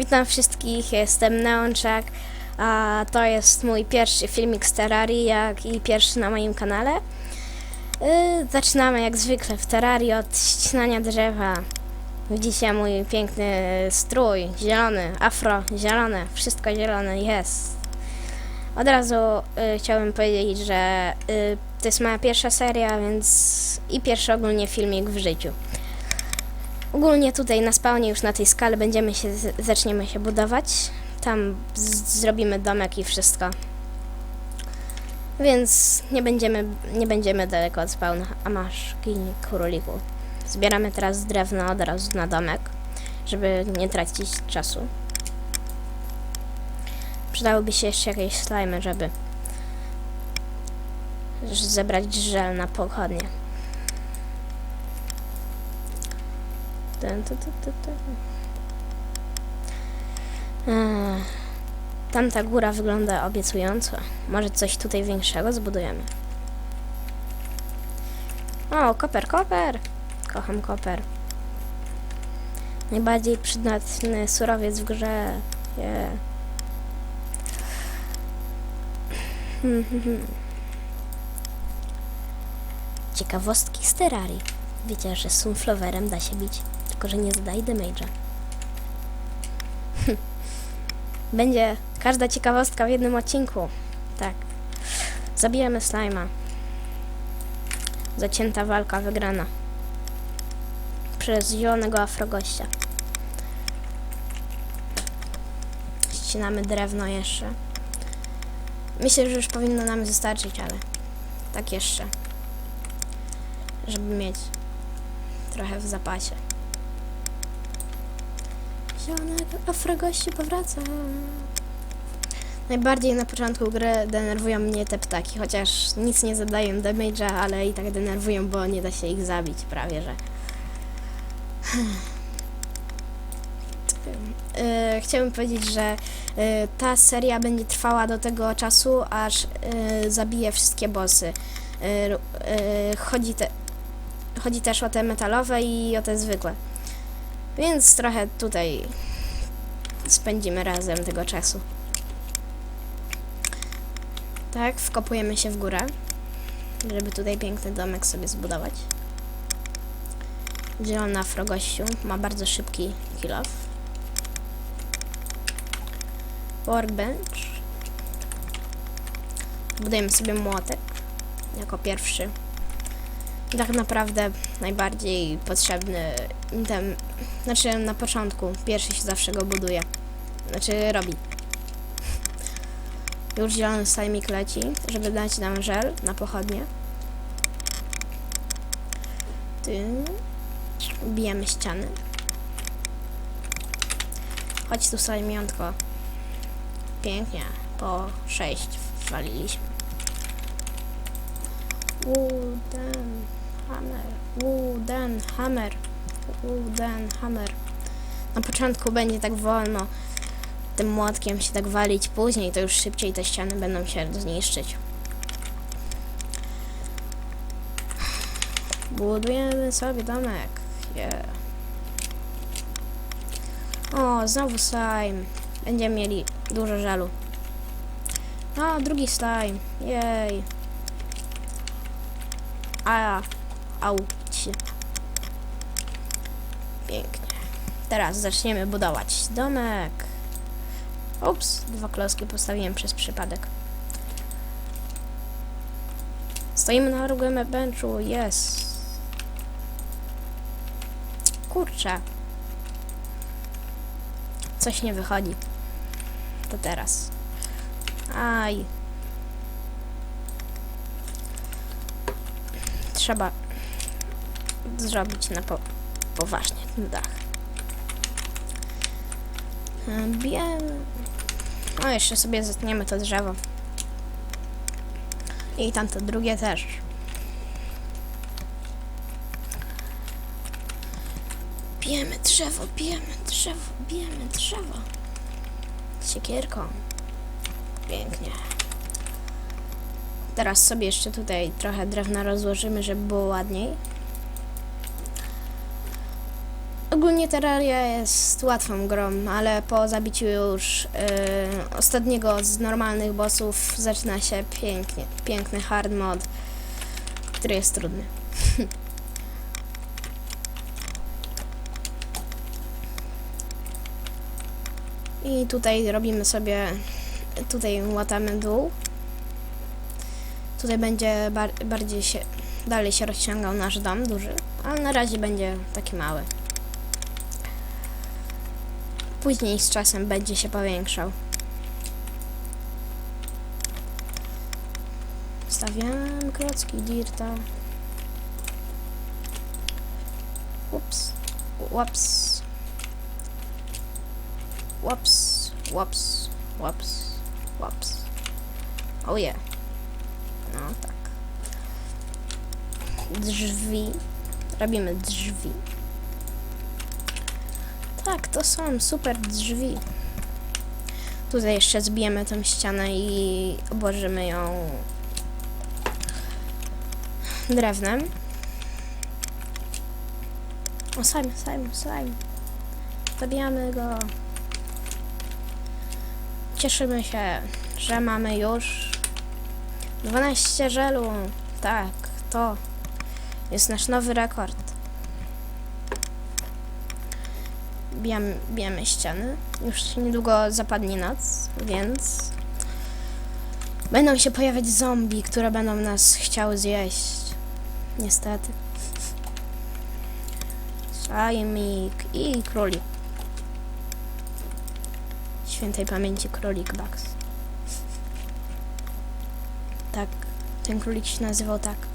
Witam wszystkich, jestem Neonczak, a to jest mój pierwszy filmik z Terrarii, jak i pierwszy na moim kanale. Yy, zaczynamy jak zwykle w Terrarii od ścinania drzewa. Widzicie mój piękny strój, zielony, afro, zielone, wszystko zielone jest. Od razu y, chciałbym powiedzieć, że y, to jest moja pierwsza seria, więc i pierwszy ogólnie filmik w życiu. Ogólnie tutaj na spawnie już na tej skale będziemy się, zaczniemy się budować. Tam zrobimy domek i wszystko. Więc nie będziemy, nie będziemy daleko od spawna. A masz gin króliku. Zbieramy teraz drewno od razu na domek, żeby nie tracić czasu. Przydałyby się jeszcze jakieś slimy, żeby zebrać żel na pochodnie. Ten, tu, tu, tu. Ech, Tamta góra wygląda obiecująco. Może coś tutaj większego zbudujemy. O, koper, koper! Kocham koper. Najbardziej przydatny surowiec w grze. Yeah. Hmm, hmm, hmm. Ciekawostki z Terrarii. Wiecie, że sunflowerem da się bić, tylko że nie zadaje damage'a. Będzie każda ciekawostka w jednym odcinku. Tak. Zabijemy slima. Zacięta walka wygrana. Przez zielonego afrogościa. Ścinamy drewno jeszcze. Myślę, że już powinno nam wystarczyć, ale tak jeszcze. Żeby mieć trochę w zapasie. Zielonego afrogości powraca. Najbardziej na początku gry denerwują mnie te ptaki, chociaż nic nie zadają damage'a, ale i tak denerwują, bo nie da się ich zabić prawie, że. Yy, chciałbym powiedzieć, że yy, ta seria będzie trwała do tego czasu, aż yy, zabije wszystkie bossy. Chodzi, te, chodzi też o te metalowe i o te zwykłe. Więc trochę tutaj spędzimy razem tego czasu. Tak, wkopujemy się w górę, żeby tutaj piękny domek sobie zbudować. Zielony afrogościu ma bardzo szybki kill off. Workbench. Budujemy sobie młotek jako pierwszy. Tak naprawdę najbardziej potrzebny ten, znaczy na początku, pierwszy się zawsze go buduje. Znaczy robi. Już zielony stajmik leci, żeby dać nam żel na pochodnie. Ty. Bijemy ściany. Chodź tu stajmiątko. Pięknie. Po sześć waliliśmy. Wooden hammer. Wooden hammer. Wooden hammer. Na początku będzie tak wolno tym młotkiem się tak walić, później to już szybciej te ściany będą się zniszczyć. Budujemy sobie domek. Yeah. O, znowu slime. Będziemy mieli dużo żalu. A, drugi slime. Jej. A, auć. Pięknie. Teraz zaczniemy budować domek. Ups, dwa klocki postawiłem przez przypadek. Stoimy na rugłym benchu, jest. Kurczę. Coś nie wychodzi. To teraz. Aj. Trzeba zrobić na po poważnie ten dach. Bijemy. O, jeszcze sobie zetniemy to drzewo. I tamto drugie też. Bijemy drzewo, bijemy drzewo, bijemy drzewo. Siekierką. Pięknie. Teraz sobie jeszcze tutaj trochę drewna rozłożymy, żeby było ładniej. Ogólnie Terraria jest łatwą grą, ale po zabiciu już yy, ostatniego z normalnych bossów zaczyna się pięknie, piękny hard mod, który jest trudny. I tutaj robimy sobie, tutaj łatamy dół. Tutaj będzie bar bardziej się, dalej się rozciągał nasz dom duży, ale na razie będzie taki mały. Później z czasem będzie się powiększał. Stawiam klocki dirta. Ups. Łaps. Łaps. Łaps. Łaps. Łaps. Oh yeah. No tak. Drzwi. Robimy drzwi. Tak, to są super drzwi. Tutaj jeszcze zbijemy tę ścianę i obłożymy ją drewnem. O, Simon, Simon, Simon. Zabijamy go. Cieszymy się, że mamy już 12 żelu. Tak, to jest nasz nowy rekord. Bijamy, bijamy ściany. Już niedługo zapadnie noc, więc będą się pojawiać zombie, które będą nas chciały zjeść. Niestety. Szajmik i królik. Świętej pamięci królik Bugs. Tak, ten królik się nazywał tak.